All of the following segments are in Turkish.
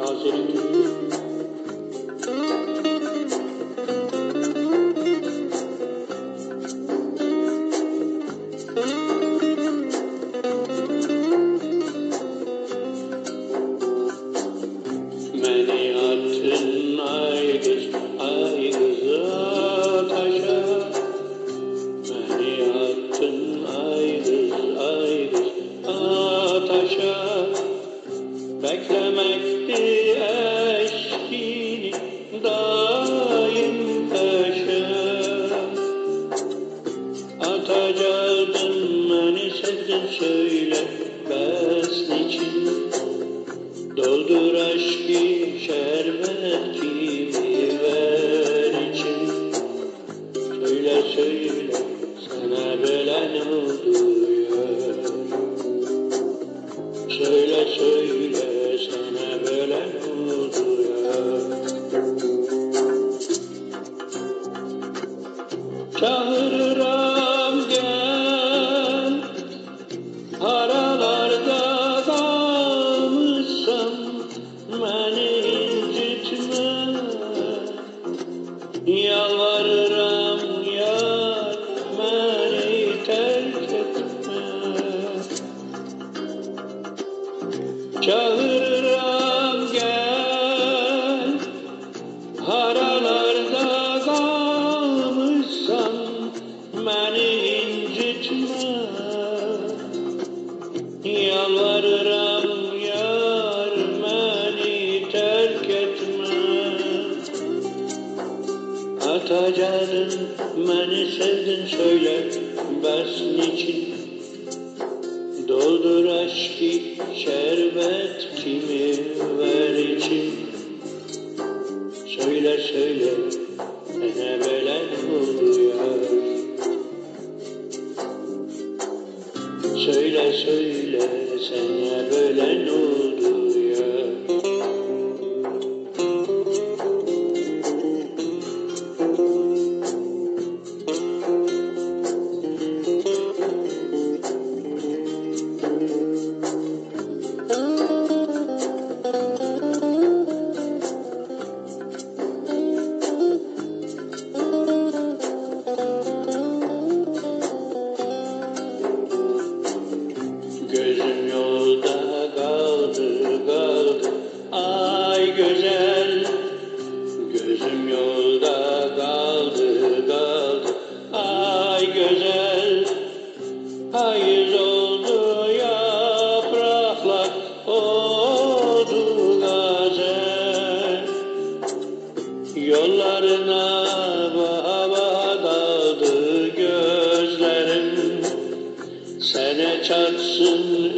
I'll to you. daim peşine Atacaktın beni sakın söyle Bes niçin Doldur aşkı şerbet ki Çağırıram gel. Aralarda kalmışsam Beni incitme. Yalvarıram yar Beni terk etme. Çağırıram Beni incitme. Yalvarıram yar Beni terk etme. Atacadın beni sevdin söyle Bes niçin? Doldur aşkı şerbet Söyle söyle sana böyle ne oluyor Yollarına baba daldı gözlerim. Sene çatsın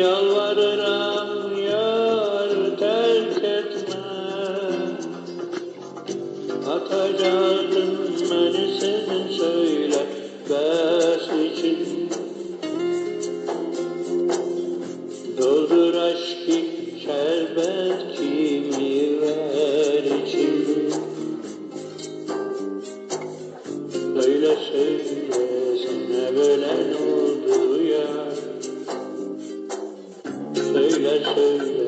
Yalvarıram yar terk etme. Atacaktın beni senin söyle Bes için. Doldur aşkı şerbet kimi ver için. Söyle söyle sana böyle ne oldu ya Söyle söyle